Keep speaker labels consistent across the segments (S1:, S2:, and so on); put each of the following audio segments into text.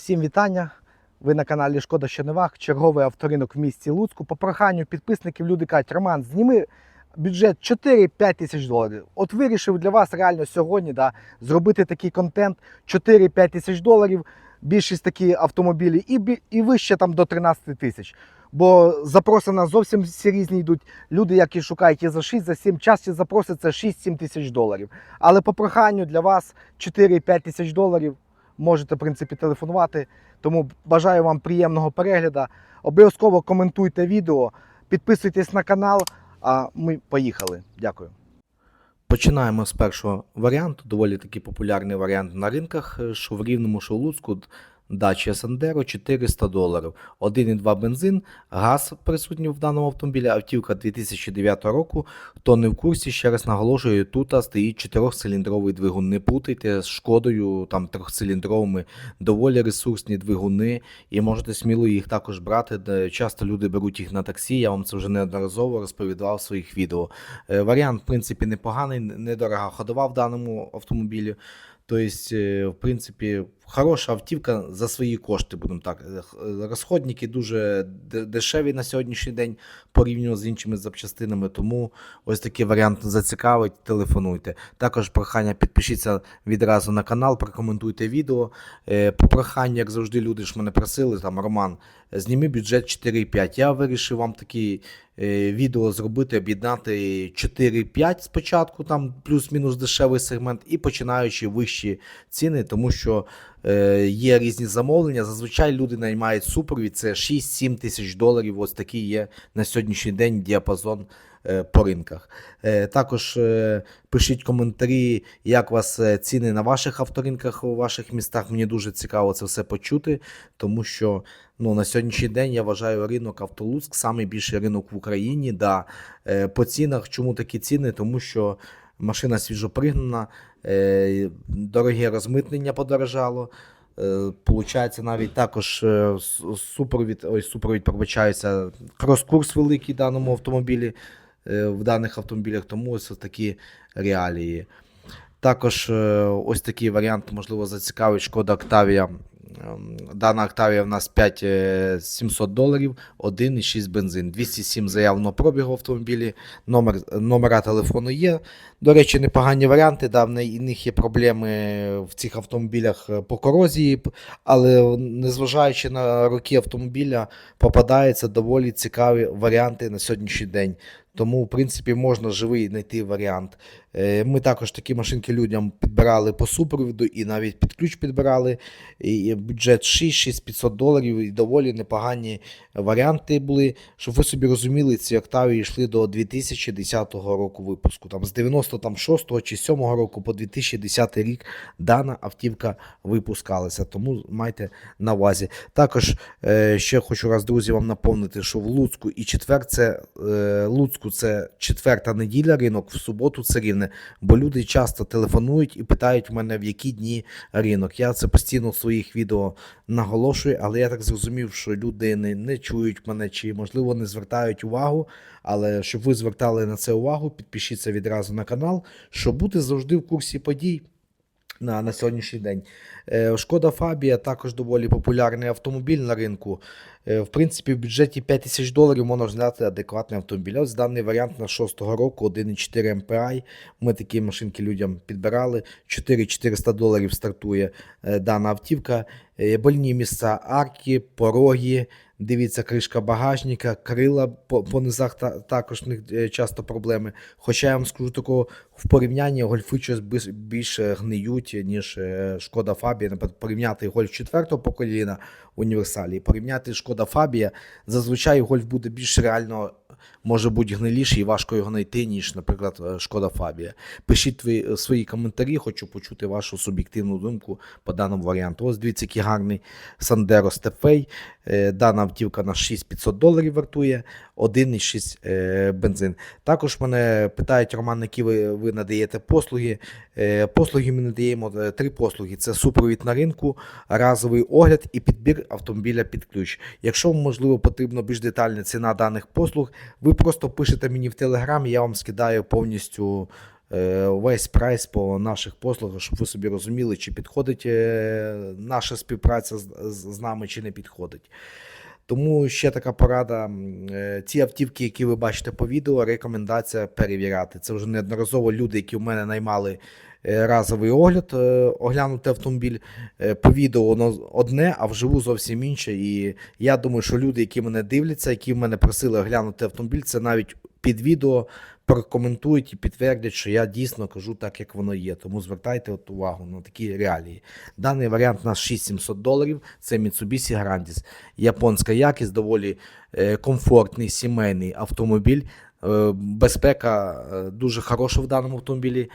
S1: Всім вітання. Ви на каналі Шкода Щоневак, черговий авторинок в місті Луцьку. По проханню підписників люди кажуть, Роман, зніми бюджет 4-5 тисяч доларів. От вирішив для вас реально сьогодні да, зробити такий контент 4-5 тисяч доларів. Більшість такі автомобілі і, і вище там до 13 тисяч. Бо запроси на зовсім всі різні йдуть. Люди, які шукають і за 6, за 7, часті запроси це 6-7 тисяч доларів. Але по проханню для вас 4-5 тисяч доларів можете, в принципі, телефонувати. Тому бажаю вам приємного перегляду. Обов'язково коментуйте відео, підписуйтесь на канал, а ми поїхали. Дякую. Починаємо з першого варіанту. Доволі таки популярний варіант на ринках, е, що в Рівному, що в Луцьку. Дача Сандеро 400 доларів. 1,2 бензин, газ присутній в даному автомобілі, автівка 2009 року. Хто не в курсі, ще раз наголошую, тут стоїть 4-циліндровий двигун. Не путайте з шкодою, там трьохциліндровими, доволі ресурсні двигуни, і можете сміло їх також брати. Часто люди беруть їх на таксі. Я вам це вже неодноразово розповідав в своїх відео. Е, Варіант, в принципі, непоганий, недорога ходова в даному автомобілі. Тобто, е, в принципі, хороша автівка за свої кошти, будемо так. Е, е, Розходники дуже дешеві на сьогоднішній день порівняно з іншими запчастинами. Тому ось такий варіант зацікавить, телефонуйте. Також прохання підпишіться відразу на канал, прокоментуйте відео. Е, По проханню, як завжди, люди ж мене просили, там Роман, зніми бюджет 4,5. Я вирішив вам такі відео зробити, об'єднати 4-5 спочатку, там плюс-мінус дешевий сегмент, і починаючи вищі ціни, тому що є різні замовлення. Зазвичай люди наймають супровід, це 6-7 тисяч доларів. Ось такий є на сьогоднішній день діапазон. е, По ринках. Е, Також е, пишіть коментарі, як у вас е, ціни на ваших авторинках у ваших містах. Мені дуже цікаво це все почути, тому що ну, на сьогоднішній день я вважаю ринок Автолуцьк найбільший ринок в Україні. Да. Е, По цінах, чому такі ціни? Тому що машина свіжопригнана, е, дороге розмитнення подорожало. Е, Получається, навіть також е, супровід, ой, супровід пробачається, крос-курс великий в даному автомобілі, в даних автомобілях, тому ось такі реалії. Також ось такий варіант, можливо, зацікавить шкода Octavia. Ем, Дана Octavia в нас 5700 доларів, 1,6 бензин, 207 заявленого пробігу автомобілі, номер, номера телефону є. До речі, непогані варіанти. Да, в них є проблеми в цих автомобілях е, по корозії, але незважаючи на роки автомобіля, попадаються доволі цікаві варіанти на сьогоднішній день. Тому, в принципі, можна живий знайти варіант. Е, Ми також такі машинки людям підбирали по супровіду і навіть під ключ підбирали. І бюджет 6-6500 доларів і доволі непогані варіанти були. Щоб ви собі розуміли, ці Октавії йшли до 2010 року випуску. Там з 96 чи 7 року по 2010 рік дана автівка випускалася. Тому майте на увазі. Також е, ще хочу раз, друзі, вам наповнити, що в Луцьку і четвер це е, Луцьку це четверта неділя ринок, в суботу це рівне. Бо люди часто телефонують і питають в мене, в які дні ринок. Я це постійно в своїх відео наголошую, але я так зрозумів, що люди не, не чують мене чи, можливо, не звертають увагу. Але щоб ви звертали на це увагу, підпишіться відразу на канал, щоб бути завжди в курсі подій. На, на сьогоднішній день. Е, Шкода Фабія також доволі популярний автомобіль на ринку. Е, В принципі, в бюджеті 5 тисяч доларів можна взяти адекватний автомобіль. Ось даний варіант на 6-го року 1,4 MPI. Ми такі машинки людям підбирали. 4400 доларів стартує е, дана автівка. Больні місця арки, пороги. Дивіться, кришка багажника, крила по, по низах та, також них часто проблеми. Хоча я вам скажу такого, в порівнянні гольфи щось більше гниють, ніж шкода Фабія. Наприклад, порівняти гольф четвертого покоління універсалі, і порівняти шкода Фабія, зазвичай гольф буде більш реально. Може бути гниліший і важко його знайти, ніж, наприклад, е, шкода Фабія. Пишіть е, свої коментарі, хочу почути вашу суб'єктивну думку по даному варіанту. Ось дивіться, який гарний Сандеро Стефей. Е, Дана автівка на 6500 доларів вартує, 1,6 е, бензин. Також мене питають, Роман, які ви, ви надаєте послуги. Е, Послуги ми надаємо три послуги: це супровід на ринку, разовий огляд і підбір автомобіля під ключ. Якщо вам, можливо, потрібно більш детальна ціна даних послуг, ви просто пишете мені в телеграмі, я вам скидаю повністю весь прайс по наших послугах, щоб ви собі розуміли, чи підходить е, наша співпраця з, нами, чи не підходить. Тому ще така порада: е, ці автівки, які ви бачите по відео, рекомендація перевіряти. Це вже неодноразово люди, які в мене наймали е, разовий огляд, е, оглянути автомобіль. Е, По відео воно одне, а вживу зовсім інше. І я думаю, що люди, які мене дивляться, які в мене просили оглянути автомобіль, це навіть під відео прокоментують і підтвердять, що я дійсно кажу так, як воно є. Тому звертайте от увагу на такі реалії. Даний варіант у нас 6700 доларів. Це Mitsubishi Grandis. Японська якість, доволі е, комфортний сімейний автомобіль. Е, Безпека е, дуже хороша в даному автомобілі,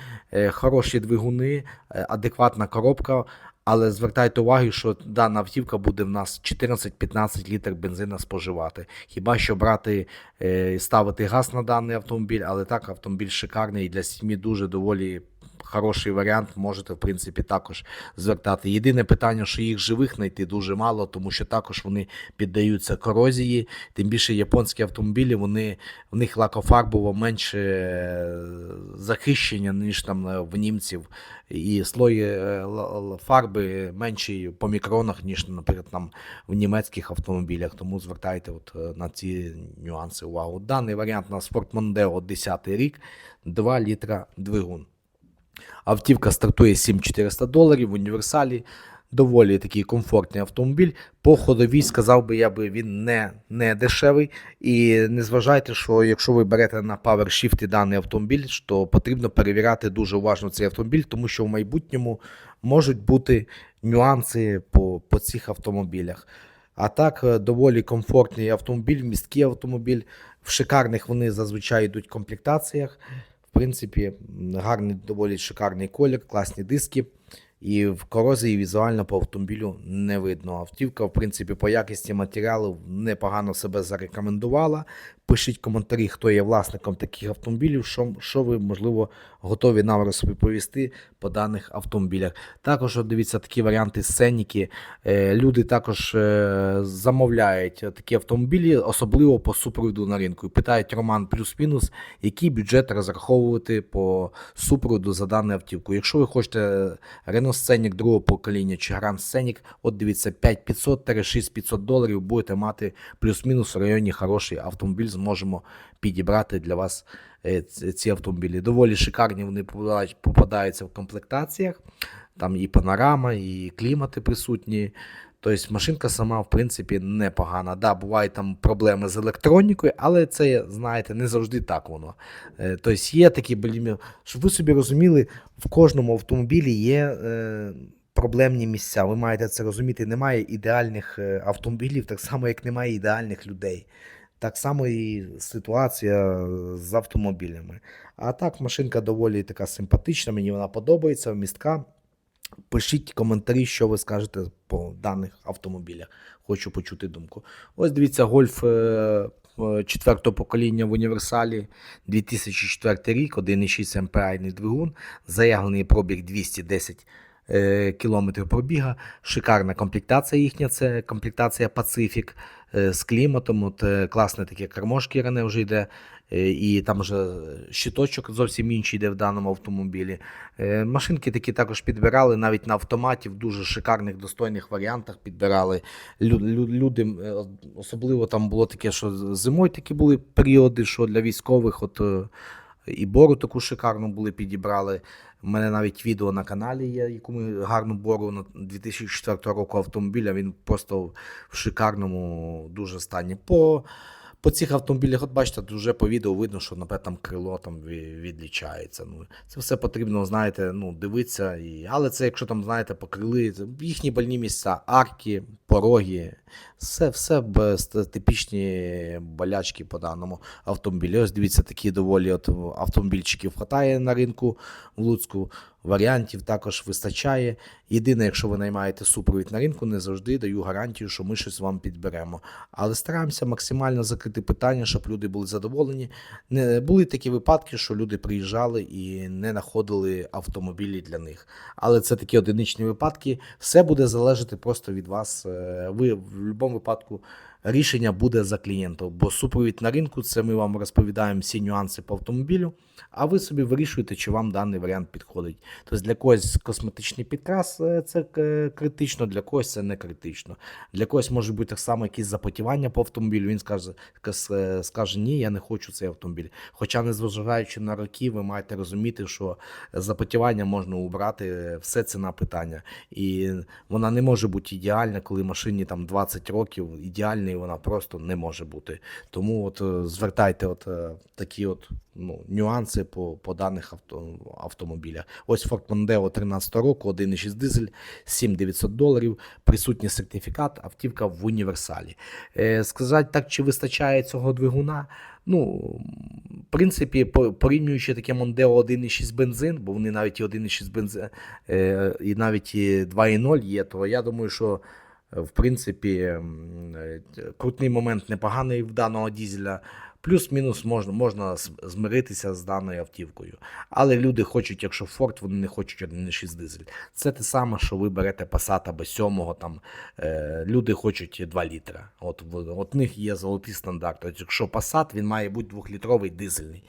S1: хороші двигуни, адекватна коробка. Але звертайте увагу, що дана автівка буде в нас 14-15 літрів бензина споживати. Хіба що брати е, і ставити газ на даний автомобіль, але так автомобіль шикарний і для сім'ї дуже доволі хороший варіант. Можете, в принципі, також звертати. Єдине питання, що їх живих знайти дуже мало, тому що також вони піддаються корозії. Тим більше японські автомобілі, вони в них лакофарбово менше е, захищення, ніж там е, в німців. І слої е, фарби менші по мікронах, ніж, наприклад, там в німецьких автомобілях. Тому звертайте от на ці нюанси увагу. Даний варіант на Sport Mondeo 10 рік, 2 літра двигун. Автівка стартує 7400 доларів в універсалі. Доволі такий комфортний автомобіль. По ходовій сказав би я би він не, не дешевий. І не зважайте, що якщо ви берете на PowerShift даний автомобіль, то потрібно перевіряти дуже уважно цей автомобіль, тому що в майбутньому можуть бути нюанси по, по цих автомобілях. А так, е, доволі комфортний автомобіль, місткий автомобіль. В шикарних вони зазвичай йдуть комплектаціях. Принципі, гарний, доволі шикарний колір, класні диски. І в корозії візуально по автомобілю не видно. Автівка, в принципі, по якості матеріалу непогано себе зарекомендувала. Пишіть коментарі, хто є власником таких автомобілів, що, що ви, можливо, готові нам розповісти по даних автомобілях. Також дивіться такі варіанти сценіки. Е, Люди також е, замовляють такі автомобілі, особливо по супроводу на ринку. І Питають Роман плюс-мінус, який бюджет розраховувати по супроводу за дану автівку. Якщо ви хочете Renault Scenic другого покоління чи Grand Scenic, от дивіться 5500-6500 доларів будете мати плюс-мінус в районі хороший автомобіль. Зможемо підібрати для вас е, ці автомобілі. Доволі шикарні вони попадаються в комплектаціях. Там і панорама, і клімати присутні. Тобто машинка сама, в принципі, непогана. Да, бувають там проблеми з електронікою, але це, знаєте, не завжди так воно. Е, Тобто є такі блін, щоб ви собі розуміли, в кожному автомобілі є е, проблемні місця. Ви маєте це розуміти. Немає ідеальних е, автомобілів, так само, як немає ідеальних людей. Так само і ситуація з автомобілями. А так, машинка доволі така симпатична, мені вона подобається, містка. Пишіть коментарі, що ви скажете по даних автомобілях. Хочу почути думку. Ось дивіться, гольф е, е, четвертого покоління в універсалі 2004 рік, 1,6 МПА двигун, заявлений пробіг 210 е, кілометрів пробіга. Шикарна комплектація їхня, це комплектація Pacific е, з кліматом. От, е, класне таке кермо шкіряне вже йде. е, І там вже щиточок зовсім інший йде в даному автомобілі. Е, Машинки такі також підбирали навіть на автоматі в дуже шикарних достойних варіантах підбирали. Лю- лю- Люди, е, особливо там було таке, що зимою такі були періоди, що для військових от е, і бору таку шикарну були підібрали. У мене навіть відео на каналі є, яку ми гарну бору на 2004 року автомобіля. Він просто в шикарному дуже стані. По по цих автомобілях, от бачите, вже по відео видно, що наприклад, там крило там відлічається. Ну, це все потрібно, знаєте, ну, дивитися. І... Але це, якщо там, знаєте, покрили, їхні больні місця, арки, пороги, все, все без типічні болячки по даному автомобілі. Ось дивіться, такі доволі от автомобільчиків хватає на ринку в Луцьку. Варіантів також вистачає. Єдине, якщо ви наймаєте супровід на ринку, не завжди даю гарантію, що ми щось вам підберемо. Але стараємося максимально закрити питання, щоб люди були задоволені. Не були такі випадки, що люди приїжджали і не знаходили автомобілі для них. Але це такі одиничні випадки. Все буде залежати просто від вас. Е, Ви в будь-якому випадку
S2: рішення буде за клієнтом. Бо супровід на ринку це ми вам розповідаємо всі нюанси по автомобілю, а ви собі вирішуєте, чи вам даний варіант підходить. Тобто для когось косметичний підкрас е, це е, критично, для когось це не критично. Для когось може бути так само якісь запотівання по автомобілю. Він скаже, е, скаже ні, я не хочу цей автомобіль. Хоча, незважаючи на роки, ви маєте розуміти, що запотівання можна убрати, все ціна питання. І вона не може бути ідеальна, коли машині там 20 років. Ідеальною вона просто не може бути. Тому от звертайте от такі от ну, нюанси по, по даних авто, автомобілях. Ось Ford Mondeo 13 року, 1,6 дизель, 7900 доларів, присутній сертифікат, автівка в універсалі. Е, сказати так, чи вистачає цього двигуна? Ну, в принципі, порівнюючи таке Mondeo 1,6 бензин, бо вони навіть і 1,6 бензин, е, і навіть і 2,0 є, то я думаю, що е, в принципі е, крутний момент непоганий в даного дізеля. Плюс-мінус можна, можна змиритися з даною автівкою. Але люди хочуть, якщо Ford, вони не хочуть 1,6 дизель. Це те саме, що ви берете Passat або 7, там, е, люди хочуть 2 літра. От, в- от них є золотий стандарт. Якщо Passat, він має бути 2-літровий дизельний.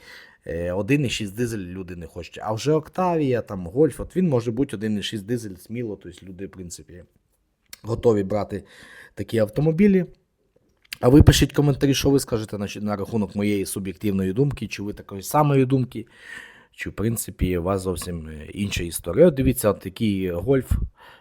S2: Е, 1,6 дизель люди не хочуть. А вже Octavia, там, Golf, от він може бути 1,6 дизель сміло, тобто люди, в принципі, готові брати такі автомобілі. А ви пишіть коментарі, що ви скажете на, на рахунок моєї суб'єктивної думки, чи ви такої самої думки, чи в принципі у вас зовсім е, інша історія. Дивіться, от такий гольф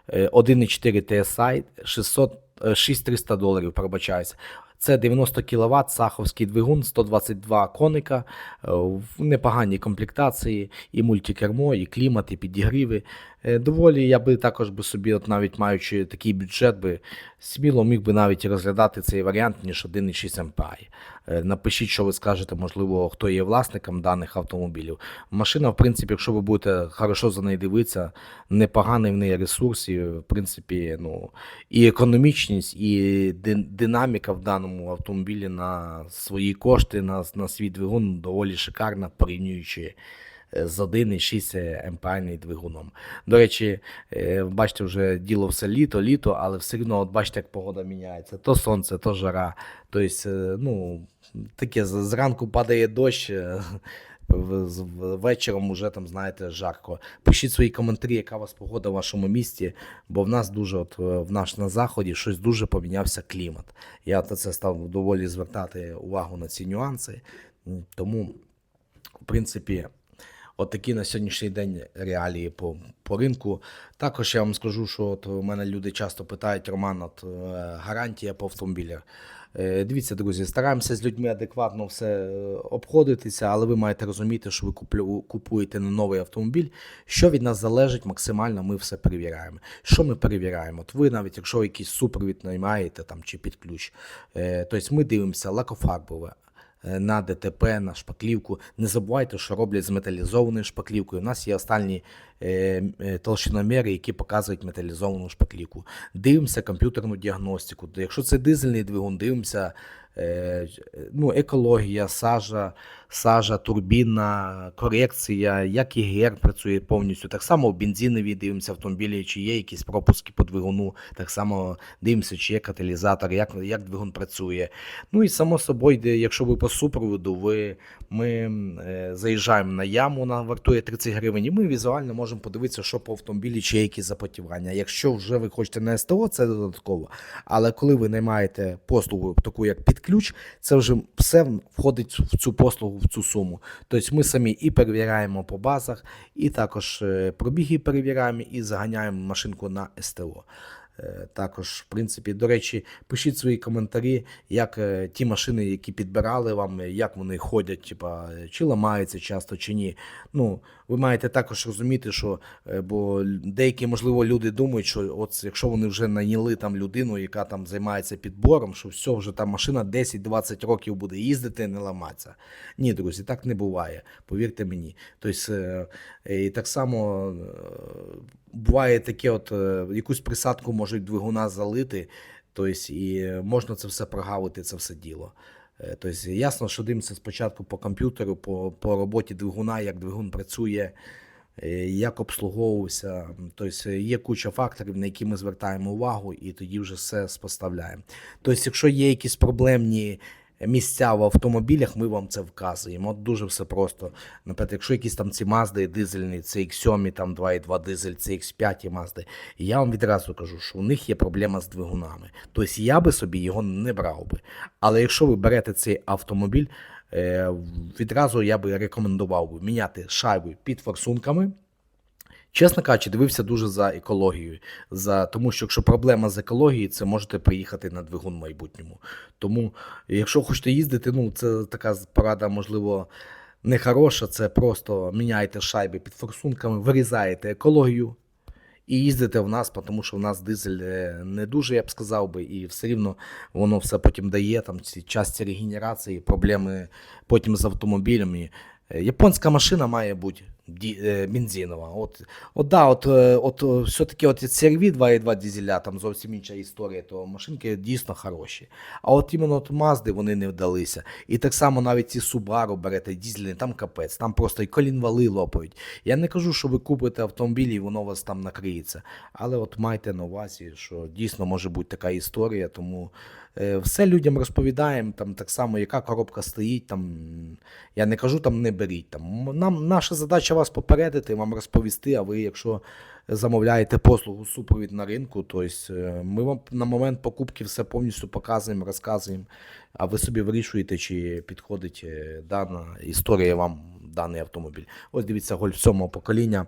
S2: е, 1,4 TSI, 600, е, 6300 доларів, пробачаюся. Це 90 кВт, саховський двигун, 122 коника, е, в непоганій комплектації, і мультикермо, і клімат, і підігріви. Е, Доволі я би також би собі, от навіть маючи такий бюджет, би сміло міг би навіть розглядати цей варіант, ніж 1,6 MPI. Е, Напишіть, що ви скажете, можливо, хто є власником даних автомобілів. Машина, в принципі, якщо ви будете хорошо за неї дивитися, непоганий в неї ресурс, і, в принципі, ну, і економічність, і динаміка в даному автомобілі на свої кошти, на, на свій двигун доволі шикарна, порівнюючи з 1,6 МПА двигуном. До речі, е, бачите, вже діло все літо, літо, але все одно, от бачите, як погода міняється. То сонце, то жара. Тобто, е, ну, таке зранку падає дощ. е, Вечором уже там, знаєте, жарко. Пишіть свої коментарі, яка у вас погода в вашому місті, бо в нас дуже, от е, в наш на заході, щось дуже помінявся клімат. Я на це став доволі звертати увагу на ці нюанси. Тому, в принципі, От такі на сьогоднішній день реалії по, по ринку. Також я вам скажу, що от у мене люди часто питають, Роман, от е, гарантія по автомобілях. Е, Дивіться, друзі, стараємося з людьми адекватно все е, обходитися, але ви маєте розуміти, що ви купуєте на новий автомобіль. Що від нас залежить, максимально ми все перевіряємо. Що ми перевіряємо? От ви навіть якщо якийсь супровід наймаєте там чи під ключ, тобто ми дивимося лакофарбове, на ДТП, на шпаклівку. Не забувайте, що роблять з металізованою шпаклівкою. У нас є останні е, е, толщиноміри, які показують металізовану шпаклівку. Дивимося комп'ютерну діагностику. Якщо це дизельний двигун, дивимося е, ну, екологія, сажа, сажа, турбіна, корекція, як ІГР працює повністю. Так само бензинові дивимося автомобілі, чи є якісь пропуски по двигуну. Так само дивимося, чи є каталізатор, як, як двигун працює. Ну і само собою, якщо ви по супроводу, ви, ми е, заїжджаємо на яму, вона вартує 30 гривень, і ми візуально можемо подивитися, що по автомобілі, чи є якісь запотівання. Якщо вже ви хочете на СТО, це додатково. Але коли ви наймаєте послугу таку, як під ключ, це вже все входить в цю послугу, в цю суму. Тобто ми самі і перевіряємо по базах, і також е, пробіги перевіряємо, і заганяємо машинку на СТО. Е, Також, в принципі, до речі, пишіть свої коментарі, як е, ті машини, які підбирали вам, як вони ходять, типа, чи ламаються часто, чи ні. Ну, ви маєте також розуміти, що е, бо деякі, можливо, люди думають, що от якщо вони вже найняли там людину, яка там займається підбором, що все, вже та машина 10-20 років буде їздити, не ламатися. Ні, друзі, так не буває. Повірте мені. Тобто, і так само буває таке, от е, якусь присадку можуть двигуна залити, тобто, і можна це все прогавити, це все діло. Тобто, ясно, що дивимося спочатку по комп'ютеру, по, по роботі двигуна, як двигун працює. е, як обслуговувався. Тобто є куча факторів, на які ми звертаємо увагу, і тоді вже все споставляємо. Тобто, якщо є якісь проблемні місця в автомобілях, ми вам це вказуємо. От дуже все просто. Наприклад, якщо якісь там ці Мазди дизельні, CX7, там 2.2 дизель, CX5 Мазди, я вам відразу кажу, що у них є проблема з двигунами. Тобто я би собі його не брав би. Але якщо ви берете цей автомобіль, е, відразу я би рекомендував би міняти шайби під форсунками. Чесно кажучи, дивився дуже за екологією, за тому що якщо проблема з екологією, це можете приїхати на двигун в майбутньому. Тому, якщо хочете їздити, ну це така порада, можливо, не хороша. Це просто міняйте шайби під форсунками, вирізаєте екологію і їздите в нас, тому що в нас дизель е, не дуже, я б сказав би, і все рівно воно все потім дає там ці часті регенерації, проблеми потім з автомобілями. Е, Японська машина має бути бензинова. От, от, да, от, е, от е, все-таки от CR-V 2.2 дизеля, там зовсім інша історія, то машинки дійсно хороші. А от іменно от Мазди вони не вдалися. І так само навіть ці Subaru берете дізельні, там капець, там просто і колінвали лопають. Я не кажу, що ви купите автомобіль і воно вас там накриється. Але от майте на увазі, що дійсно може бути така історія, тому е, все людям розповідаємо, там так само, яка коробка стоїть. Там, я не кажу, там не беріть. Там. Нам, наша задача вас попередити, вам розповісти, а ви, якщо замовляєте послугу супровід на ринку, то е, ми вам на момент покупки все повністю показуємо, розказуємо, а ви собі вирішуєте, чи підходить е, дана історія вам даний автомобіль. Ось дивіться, Гольф 7 покоління.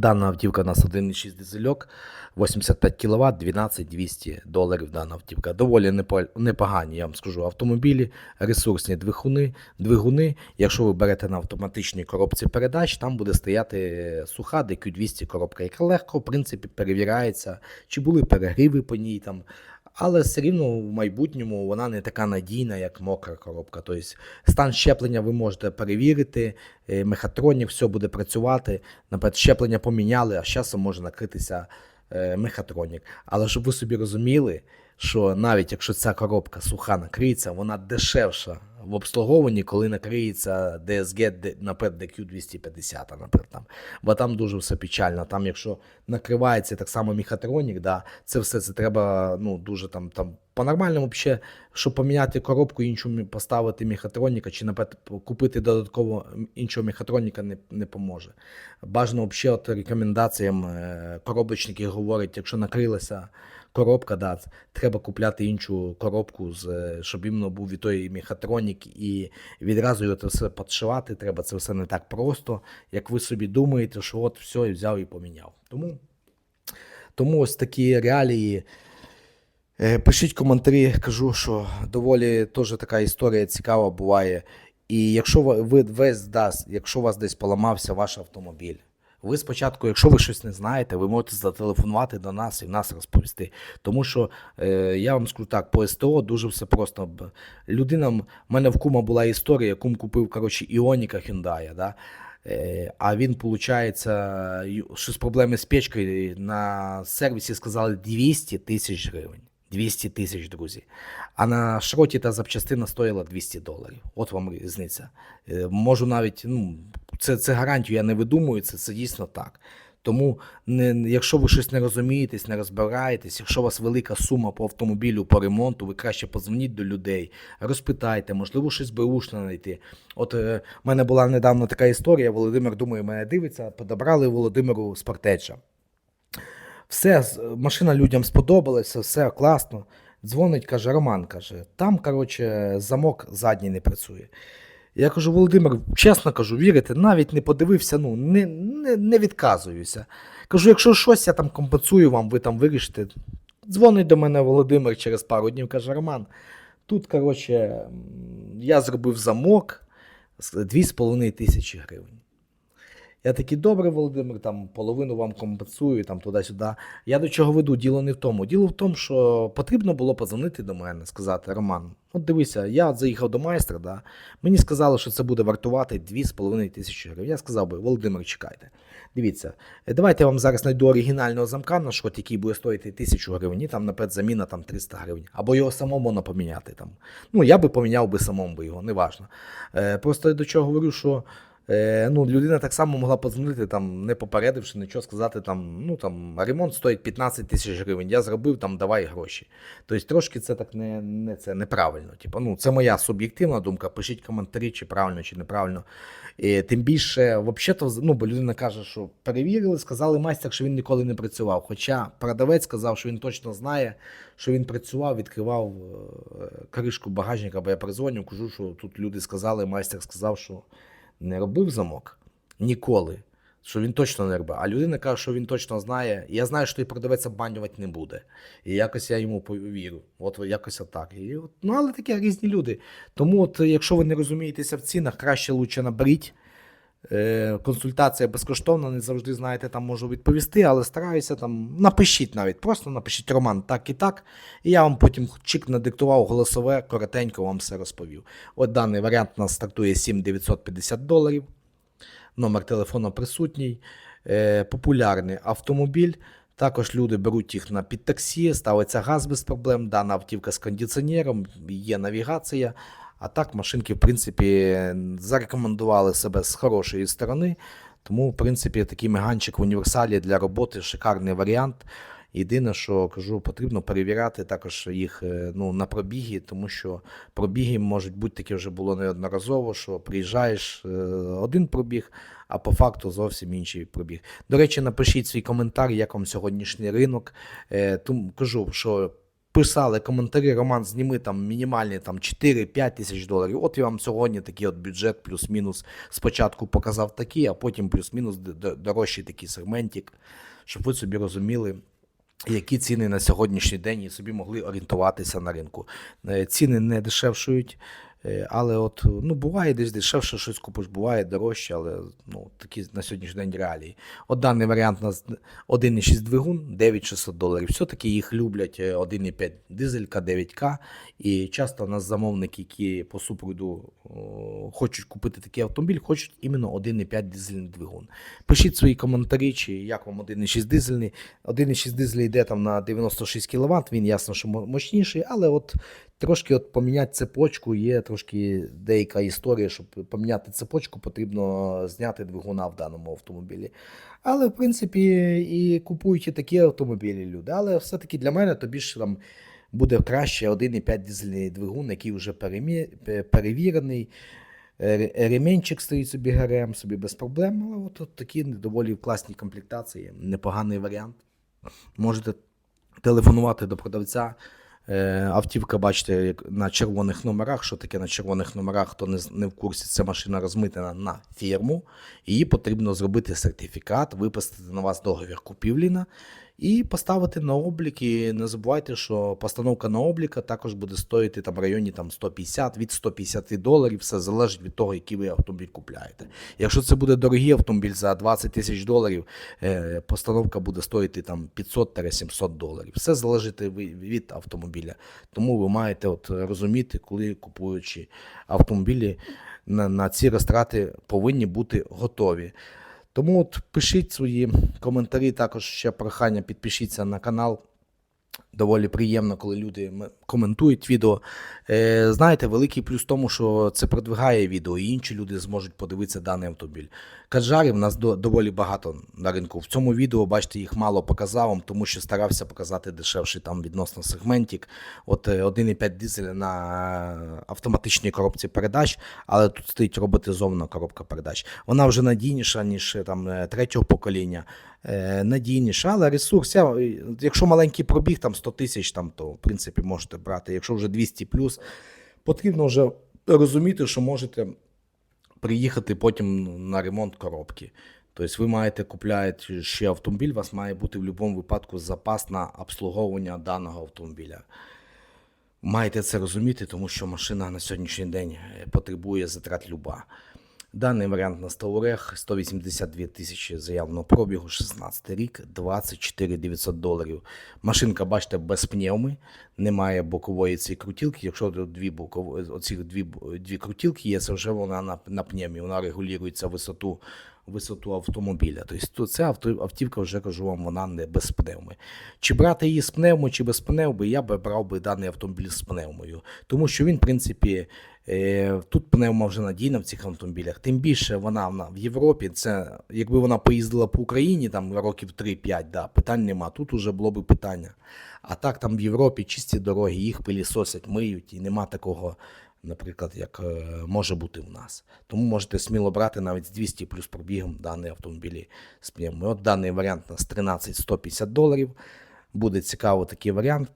S2: Дана автівка у нас 1,6 дизельок, 85 кВт, 12 200 доларів дана автівка. Доволі непо- непогані, я вам скажу, автомобілі, ресурсні двигуни. двигуни. Якщо ви берете на автоматичній коробці передач, там буде стояти суха DQ200 коробка, яка легко, в принципі, перевіряється, чи були перегріви по ній там. Але все рівно в майбутньому вона не така надійна, як мокра коробка. Тобто стан щеплення ви можете перевірити, е, мехатронік, все буде працювати. Наприклад, щеплення поміняли, а з часом може накритися е, мехатронік. Але щоб ви собі розуміли, що навіть якщо ця коробка суха накриється, вона дешевша в обслуговуванні, коли накриється DSG, наприклад, DQ250, наприклад, там. бо там дуже все печально. Там, якщо накривається так само мехатронік, да, це все це треба ну, дуже там, там по-нормальному, взагалі, щоб поміняти коробку, іншу поставити мехатроніка, чи, наприклад, купити додатково іншого мехатроніка не, не поможе. Бажано взагалі от рекомендаціям е, коробочники говорять, якщо накрилася коробка, да, треба купляти іншу коробку, з, е, щоб іменно був і той мехатронік, і відразу його це все підшивати. Треба це все не так просто, як ви собі думаєте, що от все, і взяв і поміняв. Тому, тому ось такі реалії. Е, Пишіть коментарі, кажу, що доволі теж така історія цікава буває. І якщо ви весь дасть, якщо у вас десь поламався ваш автомобіль, ви спочатку, якщо ви щось не знаєте, ви можете зателефонувати до нас і в нас розповісти. Тому що е, я вам скажу так, по СТО дуже все просто. Людина, в мене в кума була історія, кум купив коротше, Іоніка Hyundai, да? Е, а він, виходить, щось проблеми з печкою на сервісі сказали 200 тисяч гривень. 200 тисяч, друзі. А на шроті та запчастина стоїла 200 доларів. От вам різниця. Е, Можу навіть, ну, це, це гарантію я не видумую, це, це дійсно так. Тому, не, якщо ви щось не розумієтесь, не розбираєтесь, якщо у вас велика сума по автомобілю, по ремонту, ви краще подзвоніть до людей, розпитайте, можливо, щось беушне знайти. От е, в мене була недавно така історія, Володимир, думаю, мене дивиться, подобрали Володимиру спортеджа. Все, машина людям сподобалася, все класно. Дзвонить, каже, Роман каже, там, коротше, замок задній не працює. Я кажу, Володимир, чесно кажу, вірите, навіть не подивився, ну, не, не, не відказуюся. Кажу, якщо щось, я там компенсую вам, ви там вирішите. Дзвонить до мене Володимир через пару днів, каже, Роман, тут, коротше, я зробив замок з 2,5 тисячі гривень. Я такий, добре, Володимир, там половину вам компенсую, там туди-сюди. Я до чого веду? Діло не в тому. Діло в тому, що потрібно було подзвонити до мене, сказати: Роман, от дивися, я заїхав до майстра, да, мені сказали, що це буде вартувати 2,5 тисячі гривень. Я сказав би, Володимир, чекайте. Дивіться, е, давайте я вам зараз знайду оригінального замка на шрот, який буде стоїти 1000 гривень, і там, наприклад, заміна там 300 гривень. Або його самому можна поміняти. Там. Ну, я би поміняв би самому би його, неважно. Е, просто я до чого говорю, що Е, ну, людина так само могла подзвонити, там, не попередивши, нічого сказати, там, ну, там, ремонт стоїть 15 тисяч гривень, я зробив, там, давай гроші. Тобто трошки це так не, не це неправильно. Типу, ну, це моя суб'єктивна думка. Пишіть коментарі, чи правильно, чи неправильно. І, тим більше, взагалі, ну, бо людина каже, що перевірили, сказали майстер, що він ніколи не працював. Хоча продавець сказав, що він точно знає, що він працював, відкривав е, кришку багажника, бо я перезвоню, кажу, що тут люди сказали, майстер сказав, що не робив замок ніколи. Що він точно не робив. А людина каже, що він точно знає. Я знаю, що той продавець обманювати не буде. І якось я йому повірю. От якось отак. І от, ну, але такі різні люди. Тому, от, якщо ви не розумієтеся в цінах, краще лучше наберіть. Е, консультація безкоштовна, не завжди знаєте, там можу відповісти, але стараюся там. Напишіть навіть, просто напишіть Роман так і так. І я вам потім чик надиктував голосове, коротенько вам все розповів. От даний варіант у нас стартує 7950 доларів. Номер телефону присутній. Е, популярний автомобіль. Також люди беруть їх на підтаксі, ставиться газ без проблем. Дана автівка з кондиціонером, є навігація. А так машинки, в принципі, зарекомендували себе з хорошої сторони. Тому, в принципі, такий меганчик в універсалі для роботи шикарний варіант. Єдине, що кажу, потрібно перевіряти також їх е, ну, на пробіги, тому що пробіги можуть бути таке вже було неодноразово, що приїжджаєш е, один пробіг, а по факту зовсім інший пробіг. До речі, напишіть свій коментар, як вам сьогоднішній ринок. Е, Тому кажу, що писали коментарі, Роман, зніми там мінімальні там 4-5 тисяч доларів. От я вам сьогодні такий от бюджет, плюс-мінус. Спочатку показав такий, а потім плюс-мінус дорожчий такий сегментик, щоб ви собі розуміли. Які ціни на сьогоднішній день і собі могли орієнтуватися на ринку. Е, Ціни не дешевшують, але от ну буває десь дешевше щось купиш, буває дорожче, але ну такі на сьогоднішній день реалії. От даний варіант у нас 1,6 двигун, 9600 доларів. Все-таки їх люблять е, 1,5 дизелька, 9К. І часто у нас замовники, які по супроводу хочуть купити такий автомобіль, хочуть іменно 1,5 дизельний двигун. Пишіть свої коментарі, чи як вам 1,6 дизельний. 1,6 дизель йде там на 96 кВт, він ясно, що мо- мощніший, але от трошки от поміняти цепочку, є трошки деяка історія, щоб поміняти цепочку, потрібно зняти двигуна в даному автомобілі. Але, в принципі, і купують і такі автомобілі люди. Але все-таки для мене тобі ж там буде краще 1,5 дизельний двигун, який вже перевірений. Ре- Ремінчик стоїть собі ГРМ, собі без проблем. Але от, от такі доволі класні комплектації, непоганий варіант. Можете телефонувати до продавця. Е, Автівка, бачите, на червоних номерах. Що таке на червоних номерах, хто не, не в курсі, це машина розмитена на фірму. Її потрібно зробити сертифікат, виписати на вас договір купівлі на- і поставити на облік. І не забувайте, що постановка на обліка також буде стоїти там в районі там, 150 від 150 доларів. Все залежить від того, який ви автомобіль купляєте. Якщо це буде дорогий автомобіль за 20 тисяч доларів, е, постановка буде стоїти там 500-700 доларів. Все залежить від автомобіля. Тому ви маєте от розуміти, коли купуючи автомобілі, на, на ці розтрати повинні бути готові. Тому от пишіть свої коментарі, також ще прохання, підпишіться на канал. Доволі приємно, коли люди коментують відео. Е, знаєте, великий плюс в тому, що це продвигає відео, і інші люди зможуть подивитися даний автомобіль. Каджарів у нас до, доволі багато на ринку. В цьому відео, бачите, їх мало показав тому що старався показати дешевший там відносно сегментик. От е, 1,5 дизеля на автоматичній коробці передач, але тут стоїть роботизована коробка передач. Вона вже надійніша, ніж е, там е, третього покоління. Е, надійніша, але ресурс, е, якщо маленький пробіг, там 100 тисяч, там, то в принципі можете брати. Якщо вже 200 плюс, потрібно вже розуміти, що можете приїхати потім на ремонт коробки. Тобто ви маєте купляти ще автомобіль, у вас має бути в будь-якому випадку запас на обслуговування даного автомобіля. Маєте це розуміти, тому що машина на сьогоднішній день е, потребує затрат люба. Даний варіант на столорех 182 тисячі заявленого пробігу, 16 рік, 24 900 доларів. Машинка, бачите, без пневми, немає бокової цієї крутілки. Якщо дві бокові, оці дві, дві крутілки є, це вже вона на, на пневмі, вона регулюється висоту висоту автомобіля. Тобто ця автівка, вже кажу вам, вона не без пневми. Чи брати її з пневмою, чи без пневми, я би брав би даний автомобіль з пневмою. Тому що він, в принципі, е, тут пневма вже надійна в цих автомобілях. Тим більше вона, вона в Європі, це якби вона поїздила по Україні там років 3-5, да, питань нема. Тут уже було б питання. А так там в Європі чисті дороги, їх пилісосять, миють, і нема такого, наприклад, як е, може бути в нас. Тому можете сміло брати навіть з 200 плюс пробігом дані автомобілі з пневмою. От даний варіант у нас 13 150 доларів. Буде цікаво такий варіант.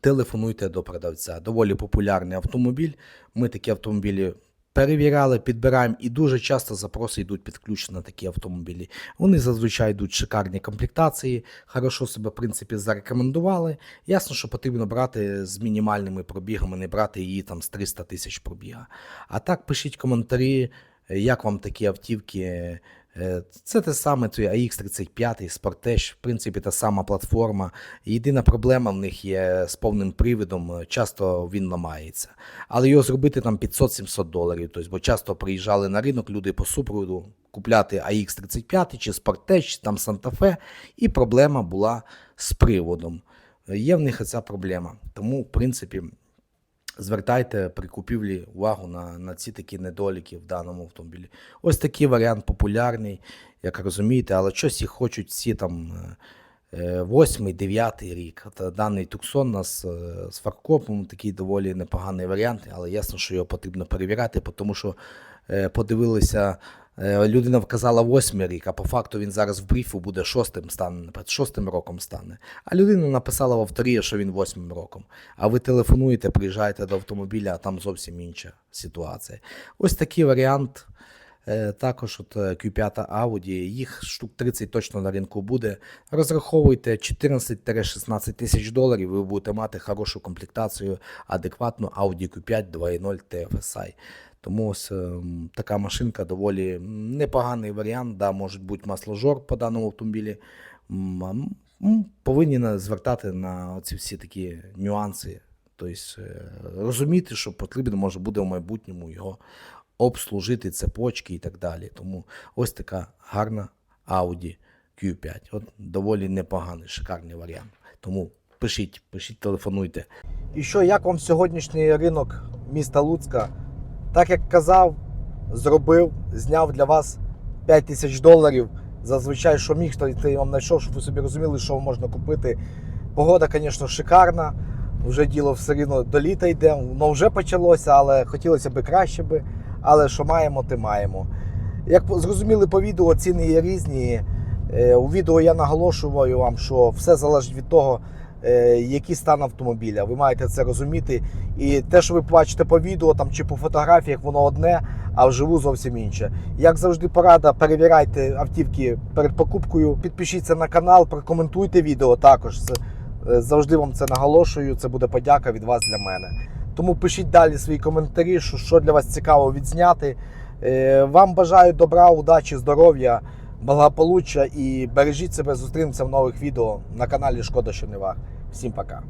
S2: Телефонуйте до продавця. Доволі популярний автомобіль. Ми такі автомобілі перевіряли, підбираємо і дуже часто запроси йдуть під ключ на такі автомобілі. Вони зазвичай йдуть шикарні комплектації, хорошо себе, в принципі, зарекомендували. Ясно, що потрібно брати з мінімальними пробігами, не брати її там з 300 тисяч пробіга. А так пишіть коментарі, як вам такі автівки. Е, Це те саме той AX35, Sportage, в принципі, та сама платформа. Єдина проблема в них є з повним привідом, е, часто він ламається. Але його зробити там 500-700 доларів. Тобто, бо часто приїжджали на ринок люди по супроводу купляти AX35 чи Sportage, там Fe, і проблема була з приводом. Е, Є в них ця проблема. Тому, в принципі, звертайте при купівлі увагу на, на ці такі недоліки в даному автомобілі. Ось такий варіант популярний, як розумієте, але щось їх хочуть всі там. е, Восьмий, дев'ятий рік. Даний Туксон у нас е, з фаркопом такий доволі непоганий варіант, але ясно, що його потрібно перевіряти, тому що е, подивилися, е, людина вказала восьмий рік, а по факту він зараз в бріфу буде шостим стане, шостим роком стане. А людина написала в авторі, що він восьмим роком. А ви телефонуєте, приїжджаєте до автомобіля, а там зовсім інша ситуація. Ось такий варіант. Е, Також от е, Q5 Audi, їх штук 30 точно на ринку буде. Розраховуйте 14-16 тисяч доларів, ви будете мати хорошу комплектацію, адекватну Audi Q5 2.0 TFSI. Тому ось ем, така машинка доволі непоганий варіант. Да, може бути масложор по даному автомобілі. Повинні звертати на ці всі такі нюанси. Тобто е, розуміти, що потрібно може буде в майбутньому його обслужити цепочки і так далі. Тому ось така гарна Audi Q5. От доволі непоганий, шикарний варіант. Тому пишіть, пишіть, телефонуйте.
S1: І що, як вам сьогоднішній ринок міста Луцька? Так як казав, зробив, зняв для вас 5 тисяч доларів. Зазвичай, що міг, то я вам знайшов, щоб ви собі розуміли, що можна купити. Погода, звісно, шикарна. Вже діло все рівно до літа йде. Воно вже почалося, але хотілося б краще би. Але що маємо, те маємо. Як зрозуміли по відео, ціни є різні. Е, У відео я наголошую вам, що все залежить від того, який стан автомобіля. Ви маєте це розуміти. І те, що ви бачите по відео там, чи по фотографіях, воно одне, а вживу зовсім інше. Як завжди, порада, перевіряйте автівки перед покупкою, підпишіться на канал, прокоментуйте відео також. Е, завжди вам це наголошую. Це буде подяка від вас для мене. Тому пишіть далі свої коментарі, що, що для вас цікаво відзняти. Е, Вам бажаю добра, удачі, здоров'я, благополуччя і бережіть себе. Зустрінемося в нових відео на каналі Шкода що не. Всім пока.